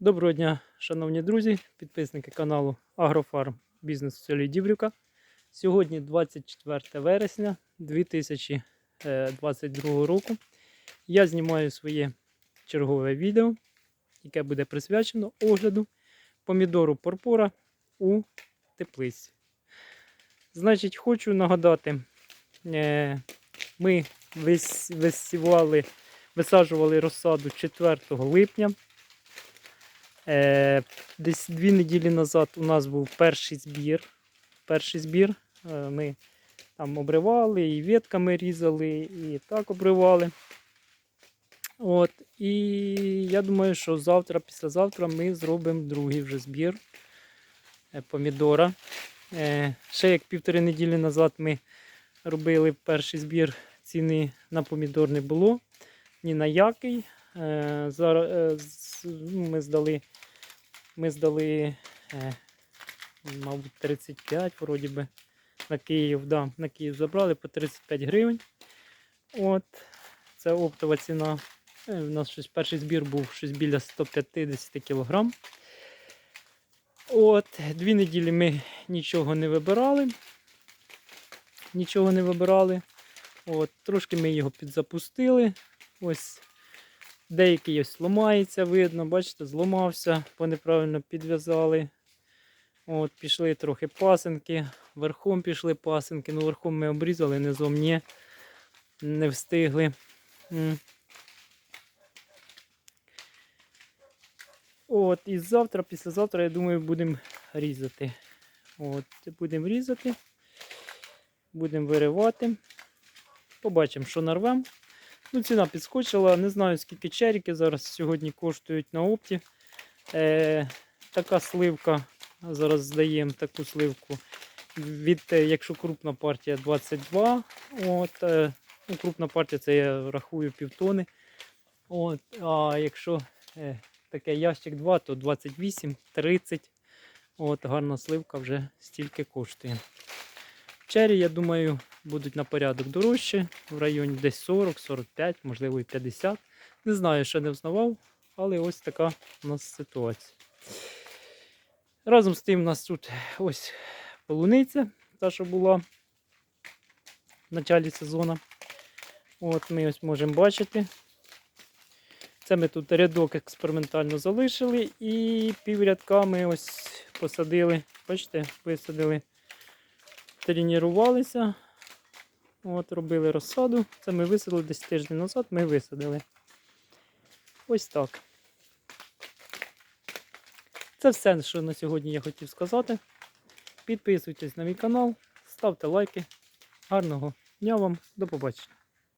Доброго дня, шановні друзі, підписники каналу Агрофарм Бізнес у селі. Сьогодні 24 вересня 2022 року. Я знімаю своє чергове відео, яке буде присвячено огляду помідору Порпора у теплиці. Значить, хочу нагадати, е, ми висівали, висаджували розсаду 4 липня. Е, десь дві неділі назад у нас був перший збір. Перший збір. Е, ми там обривали, і ветками різали, і так обривали. От, і я думаю, що завтра, післязавтра ми зробимо другий вже збір е, помідора. Е, ще як півтори неділі назад ми робили перший збір, ціни на помідор не було. Ні на який. Е, е, ну, ми здали, ми здали, е, мабуть, 35, вроді би, на Київ, да, на Київ забрали по 35 гривень. От, це оптова ціна. У нас щось перший збір був щось біля 150 кг. От, дві неділі ми нічого не вибирали. Нічого не вибирали. От, трошки ми його підзапустили. Ось Деякий ось ламається, видно, бачите, зламався, бо неправильно підв'язали. От, пішли трохи пасинки, верхом пішли пасинки, ну верхом ми обрізали, низом ні, не встигли. От, і завтра, післязавтра, я думаю, будемо різати. От, будемо різати, будемо виривати. Побачимо, що нарвемо. Ну, ціна підскочила. Не знаю, скільки черіки зараз сьогодні коштують на опті. Е, така сливка. Зараз здаємо таку сливку. Від, е, якщо крупна партія 22. От, е, ну, крупна партія це я рахую півтони. От, а якщо е, таке ящик 2, то 28-30. От, гарна сливка вже стільки коштує. Чері, я думаю, будуть на порядок дорожче, в районі десь 40-45, можливо і 50. Не знаю, ще не взнавав, але ось така у нас ситуація. Разом з тим, у нас тут ось полуниця, та, що була в началі сезону. От ми ось можемо бачити. Це ми тут рядок експериментально залишили і піврядка ми ось посадили. Бачите, висадили тренувалися. От, робили розсаду. Це ми висадили десь тиждень назад, ми висадили. Ось так. Це все, що на сьогодні я хотів сказати. Підписуйтесь на мій канал, ставте лайки. Гарного дня вам, до побачення.